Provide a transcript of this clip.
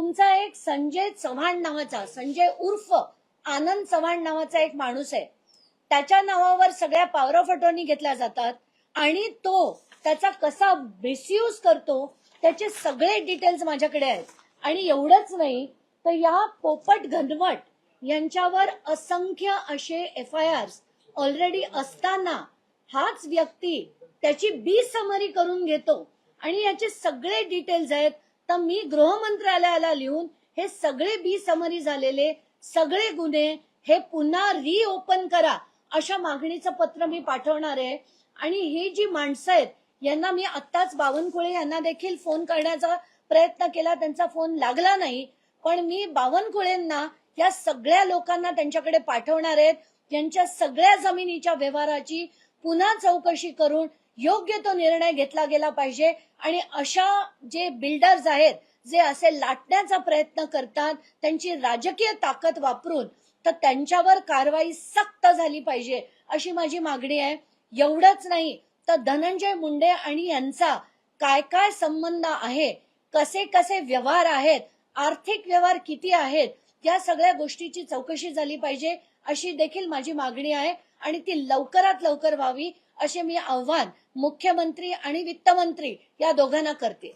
तुमचा एक संजय चव्हाण नावाचा संजय उर्फ आनंद चव्हाण नावाचा एक माणूस आहे. त्याच्या नावावर सगळ्या पावर ऑफ घेतल्या जातात आणि तो त्याचा कसा मिसयूज करतो त्याचे सगळे डिटेल्स माझ्याकडे आहेत. आणि एवढंच नाही तर या पोपट घनवट यांच्यावर असंख्य असे एफ आय आर ऑलरेडी असताना हाच व्यक्ती त्याची बी समरी करून घेतो आणि याचे सगळे डिटेल्स आहेत. तर मी गृहमंत्रालयाला लिहून हे सगळे बी समरी झालेले सगळे गुन्हे हे पुन्हा रिओपन करा अशा मागणीचं पत्र मी पाठवणार आहे. आणि ही जी माणसं आहेत यांना मी आत्ताच बावनकुळे यांना देखील फोन करण्याचा प्रयत्न केला. त्यांचा फोन लागला नाही. पण मी बावनकुळेंना या सगळ्या लोकांना त्यांच्याकडे पाठवणार आहेत. यांच्या सगळ्या जमिनीच्या व्यवहाराची पुन्हा चौकशी करून योग्य तो निर्णय घेतला गेला पाहिजे. आणि अशा जे बिल्डर्स आहेत जे असे लाटण्याचा प्रयत्न करतात त्यांची राजकीय ताकद वापरून तर त्यांच्यावर कारवाई सक्त झाली पाहिजे अशी माझी मागणी आहे. एवढंच नाही तर धनंजय मुंडे आणि यांचा काय काय संबंध आहे कसे कसे व्यवहार आहेत आर्थिक व्यवहार किती आहेत या सगळ्या गोष्टीची चौकशी झाली पाहिजे अशी देखील माझी मागणी आहे. आणि ती लवकरात लवकर व्हावी असे मी आव्हान मुख्यमंत्री आणि वित्तमंत्री या दोघांना करते.